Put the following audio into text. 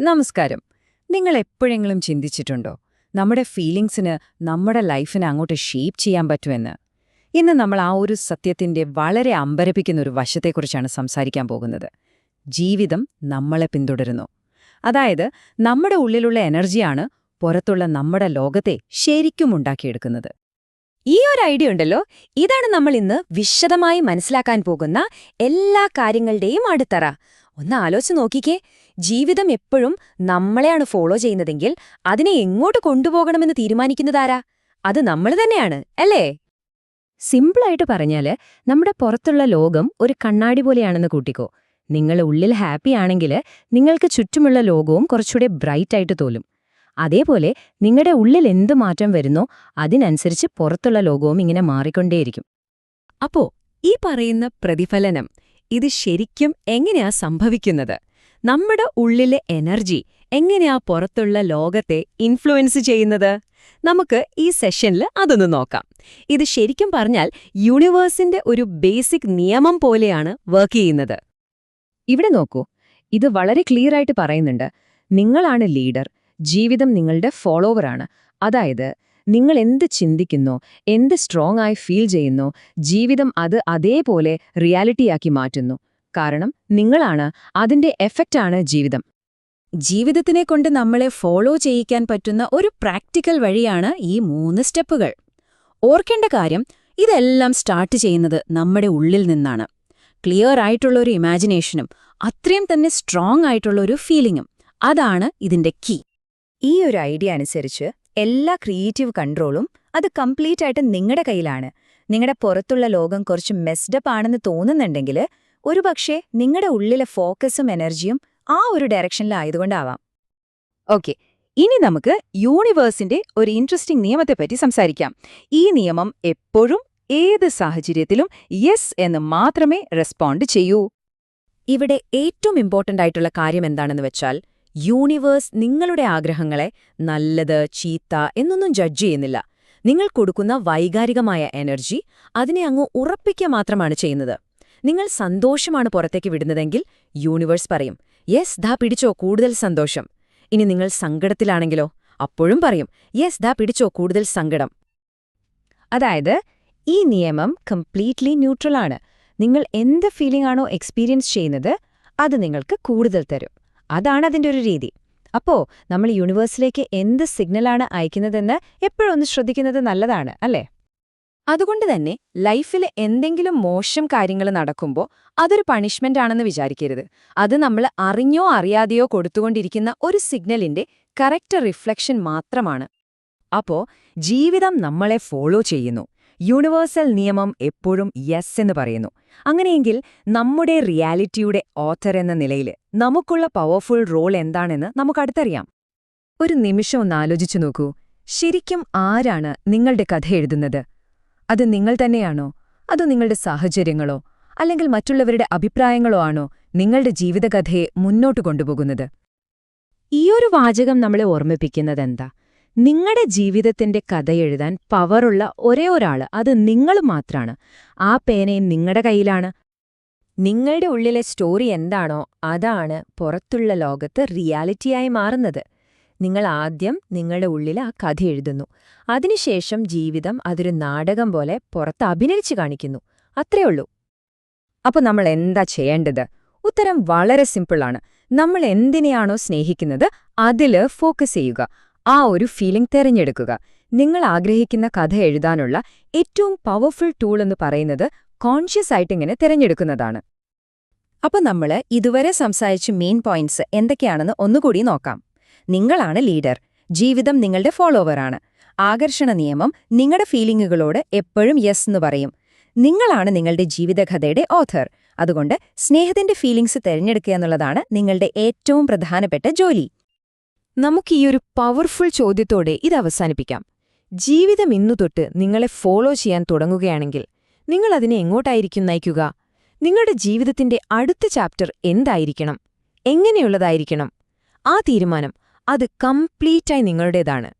നമസ്കാരം. നിങ്ങൾ എപ്പോഴെങ്കിലും ചിന്തിച്ചിട്ടുണ്ടോ നമ്മുടെ ഫീലിംഗ്സിന് നമ്മുടെ ലൈഫിനെ അങ്ങോട്ട് ഷേപ്പ് ചെയ്യാൻ പറ്റുമെന്ന്? ഇന്ന് നമ്മൾ ആ ഒരു സത്യത്തിന്റെ വളരെ അമ്പരപ്പിക്കുന്ന ഒരു വശത്തെക്കുറിച്ചാണ് സംസാരിക്കാൻ പോകുന്നത്. ജീവിതം നമ്മളെ പിന്തുടരുന്നു. അതായത് നമ്മുടെ ഉള്ളിലുള്ള എനർജിയാണ് പുറത്തുള്ള നമ്മുടെ ലോകത്തെ ശരിക്കും ഉണ്ടാക്കിയെടുക്കുന്നത്. ഈ ഒരു ഐഡിയ ഉണ്ടല്ലോ. ഇതാണ് നമ്മൾ ഇന്ന് വിശദമായി മനസ്സിലാക്കാൻ പോകുന്ന എല്ലാ കാര്യങ്ങളുടെയും അടുത്തറ. ഒന്ന് ആലോചിച്ച് നോക്കിക്കേ. ജീവിതം എപ്പോഴും നമ്മളെയാണ് ഫോളോ ചെയ്യുന്നതെങ്കിൽ അതിനെ എങ്ങോട്ട് കൊണ്ടുപോകണമെന്ന് തീരുമാനിക്കുന്നതാരാ അത് നമ്മൾ തന്നെയാണ് അല്ലേ? സിമ്പിളായിട്ട് പറഞ്ഞാൽ നമ്മുടെ പുറത്തുള്ള ലോകം ഒരു കണ്ണാടി പോലെയാണെന്ന് കൂട്ടിക്കോ. നിങ്ങൾ ഉള്ളിൽ ഹാപ്പി ആണെങ്കിൽ നിങ്ങൾക്ക് ചുറ്റുമുള്ള ലോകവും കുറച്ചുകൂടെ ബ്രൈറ്റായിട്ട് തോലും അതേപോലെ നിങ്ങളുടെ ഉള്ളിൽ എന്ത് മാറ്റം വരുന്നോ അതിനനുസരിച്ച് പുറത്തുള്ള ലോകവും ഇങ്ങനെ മാറിക്കൊണ്ടേയിരിക്കും. അപ്പോ ഈ പറയുന്ന പ്രതിഫലനം ഇത് ശരിക്കും എങ്ങനെയാ സംഭവിക്കുന്നത്? നമ്മുടെ ഉള്ളിലെ എനർജി എങ്ങനെയാ പുറത്തുള്ള ലോകത്തെ ഇൻഫ്ലുവൻസ് ചെയ്യുന്നത്? നമുക്ക് ഈ സെഷനിൽ അതൊന്ന് നോക്കാം. ഇത് ശരിക്കും പറഞ്ഞാൽ യൂണിവേഴ്സിന്റെ ഒരു ബേസിക് നിയമം പോലെയാണ് വർക്ക് ചെയ്യുന്നത്. ഇവിടെ നോക്കൂ. ഇത് വളരെ ക്ലിയർ ആയിട്ട് പറയുന്നുണ്ട്. നിങ്ങളാണ് ലീഡർ. ജീവിതം നിങ്ങളുടെ ഫോളോവറാണ് അതായത് നിങ്ങൾ എന്ത് ചിന്തിക്കുന്നു എന്ത് സ്ട്രോങ് ആയി ഫീൽ ചെയ്യുന്നു ജീവിതം അത് അതേപോലെ റിയാലിറ്റിയാക്കി മാറ്റുന്നു. കാരണം നിങ്ങളാണ് അതിന്റെ എഫക്റ്റാണ് ജീവിതം. ജീവിതത്തിനെ കൊണ്ട് നമ്മളെ ഫോളോ ചെയ്യിക്കാൻ പറ്റുന്ന ഒരു പ്രാക്ടിക്കൽ വഴിയാണ് ഈ മൂന്ന് സ്റ്റെപ്പുകൾ. ഓർക്കേണ്ട കാര്യം ഇതെല്ലാം സ്റ്റാർട്ട് ചെയ്യുന്നത് നമ്മുടെ ഉള്ളിൽ നിന്നാണ്. ക്ലിയർ ആയിട്ടുള്ള ഒരു ഇമാജിനേഷനും അത്രയും തന്നെ സ്ട്രോങ് ആയിട്ടുള്ള ഒരു ഫീലിംഗും അതാണ് ഇതിന്റെ കീ ഈ ഒരു ഐഡിയ അനുസരിച്ച് എല്ലാ ക്രിയേറ്റീവ് കൺട്രോളും അത് കംപ്ലീറ്റ് ആയിട്ട് നിങ്ങളുടെ കയ്യിലാണ്. നിങ്ങളുടെ പുറത്തുള്ള ലോകം കുറച്ച് മെസ്ഡപ്പ് ആണെന്ന് തോന്നുന്നുണ്ടെങ്കിൽ ഒരുപക്ഷെ നിങ്ങളുടെ ഉള്ളിലെ ഫോക്കസും എനർജിയും ആ ഒരു ഡയറക്ഷനിലായതുകൊണ്ടാവാം ഓക്കെ ഇനി നമുക്ക് യൂണിവേഴ്സിന്റെ ഒരു ഇൻട്രസ്റ്റിംഗ് നിയമത്തെപ്പറ്റി സംസാരിക്കാം. ഈ നിയമം എപ്പോഴും ഏത് സാഹചര്യത്തിലും യെസ് എന്ന് മാത്രമേ റെസ്പോണ്ട് ചെയ്യൂ. ഇവിടെ ഏറ്റവും ഇമ്പോർട്ടന്റ് ആയിട്ടുള്ള കാര്യം എന്താണെന്ന് വെച്ചാൽ യൂണിവേഴ്സ് നിങ്ങളുടെ ആഗ്രഹങ്ങളെ നല്ലത് ചീത്ത എന്നൊന്നും ജഡ്ജ് ചെയ്യുന്നില്ല. നിങ്ങൾ കൊടുക്കുന്ന വൈകാരികമായ എനർജി അതിനെ അങ്ങ് ഉറപ്പിക്കുക മാത്രമാണ് ചെയ്യുന്നത്. നിങ്ങൾ സന്തോഷമാണ് പുറത്തേക്ക് വിടുന്നതെങ്കിൽ യൂണിവേഴ്സ് പറയും യെസ് ധാ പിടിച്ചോ കൂടുതൽ സന്തോഷം. ഇനി നിങ്ങൾ സങ്കടത്തിലാണെങ്കിലോ അപ്പോഴും പറയും യെസ് ധാ പിടിച്ചോ കൂടുതൽ സങ്കടം. അതായത് ഈ നിയമം കംപ്ലീറ്റ്ലി ന്യൂട്രൽ ആണ്. നിങ്ങൾ എന്ത് ഫീലിംഗ് ആണോ എക്സ്പീരിയൻസ് ചെയ്യുന്നത് അത് നിങ്ങൾക്ക് കൂടുതൽ തരും. അതാണ് അതിന്റെ ഒരു രീതി. അപ്പോ നമ്മൾ യൂണിവേഴ്സിലേക്ക് എന്ത് സിഗ്നലാണ് അയക്കുന്നതെന്ന് എപ്പോഴൊന്ന് ശ്രദ്ധിക്കുന്നത് നല്ലതാണ് അല്ലേ? അതുകൊണ്ട് തന്നെ ലൈഫിൽ എന്തെങ്കിലും മോശം കാര്യങ്ങൾ നടക്കുമ്പോൾ അതൊരു പണിഷ്മെന്റ് ആണെന്ന് വിചാരിക്കരുത്. അത് നമ്മൾ അറിഞ്ഞോ അറിയാതെയോ കൊടുത്തുകൊണ്ടിരിക്കുന്ന ഒരു സിഗ്നലിന്റെ കറക്റ്റ് റിഫ്ലക്ഷൻ മാത്രമാണ്. അപ്പോ ജീവിതം നമ്മളെ ഫോളോ ചെയ്യുന്നു. യൂണിവേഴ്സൽ നിയമം എപ്പോഴും യെസ് എന്ന് പറയുന്നു. അങ്ങനെയെങ്കിൽ നമ്മുടെ റിയാലിറ്റിയുടെ ഓഥർ എന്ന നിലയിൽ നമുക്കുള്ള പവർഫുൾ റോൾ എന്താണെന്ന് നമുക്കടുത്തറിയാം ഒരു നിമിഷം ഒന്ന് ആലോചിച്ചു നോക്കൂ. ശരിക്കും ആരാണ് നിങ്ങളുടെ കഥ എഴുതുന്നത്? അത് നിങ്ങൾ തന്നെയാണോ? അതോ നിങ്ങളുടെ സാഹചര്യങ്ങളോ? അല്ലെങ്കിൽ മറ്റുള്ളവരുടെ അഭിപ്രായങ്ങളോ ആണോ നിങ്ങളുടെ ജീവിതകഥയെ മുന്നോട്ട് കൊണ്ടുപോകുന്നത്? ഈയൊരു വാചകം നമ്മളെ ഓർമ്മിപ്പിക്കുന്നതെന്താ? നിങ്ങളുടെ ജീവിതത്തിന്റെ കഥയെഴുതാൻ പവറുള്ള ഒരേ ഒരാൾ അത് നിങ്ങൾ മാത്രാണ്. ആ പേനയും നിങ്ങളുടെ കയ്യിലാണ്. നിങ്ങളുടെ ഉള്ളിലെ സ്റ്റോറി എന്താണോ അതാണ് പുറത്തുള്ള ലോകത്ത് റിയാലിറ്റിയായി മാറുന്നത്. നിങ്ങൾ ആദ്യം നിങ്ങളുടെ ഉള്ളിൽ ആ കഥ എഴുതുന്നു. അതിനുശേഷം ജീവിതം അതൊരു നാടകം പോലെ പുറത്ത് അഭിനയിച്ചു കാണിക്കുന്നു. അത്രേ ഉള്ളൂ. അപ്പോൾ നമ്മൾ എന്താ ചെയ്യേണ്ടത്? ഉത്തരം വളരെ സിമ്പിളാണ്. നമ്മൾ എന്തിനെയാണോ സ്നേഹിക്കുന്നത് അതിൽ ഫോക്കസ് ചെയ്യുക. ആ ഒരു ഫീലിംഗ് തെരഞ്ഞെടുക്കുക. നിങ്ങൾ ആഗ്രഹിക്കുന്ന കഥ എഴുതാനുള്ള ഏറ്റവും പവർഫുൾ ടൂൾ എന്ന് പറയുന്നത് കോൺഷ്യസ് ആയിട്ടിങ്ങനെ തിരഞ്ഞെടുക്കുന്നതാണ്. അപ്പൊ നമ്മൾ ഇതുവരെ സംസാരിച്ച മെയിൻ പോയിന്റ്സ് എന്തൊക്കെയാണെന്ന് ഒന്നുകൂടി നോക്കാം. നിങ്ങളാണ് ലീഡർ ജീവിതം നിങ്ങളുടെ ഫോളോവറാണ് ആകർഷണ നിയമം നിങ്ങളുടെ ഫീലിംഗുകളോട് എപ്പോഴും യെസ് എന്ന് പറയും. നിങ്ങളാണ് നിങ്ങളുടെ ജീവിതകഥയുടെ ഓഥർ അതുകൊണ്ട് സ്നേഹത്തിന്റെ ഫീലിംഗ്സ് തിരഞ്ഞെടുക്കുക എന്നുള്ളതാണ് നിങ്ങളുടെ ഏറ്റവും പ്രധാനപ്പെട്ട ജോലി. നമുക്ക് ഈ ഒരു പവർഫുൾ ചോദ്യത്തോടെ ഇത് അവസാനിപ്പിക്കാം. ജീവിതം ഇന്നു തൊട്ട് നിങ്ങളെ ഫോളോ ചെയ്യാൻ തുടങ്ങുകയാണെങ്കിൽ നിങ്ങൾ അതിനെ എങ്ങോട്ടായിരിക്കും നയിക്കുക? നിങ്ങളുടെ ജീവിതത്തിന്റെ അടുത്ത ചാപ്റ്റർ എന്തായിരിക്കണം? എങ്ങനെയുള്ളതായിരിക്കണം? ആ തീരുമാനം അത് കംപ്ലീറ്റായി നിങ്ങളുടേതാണ്.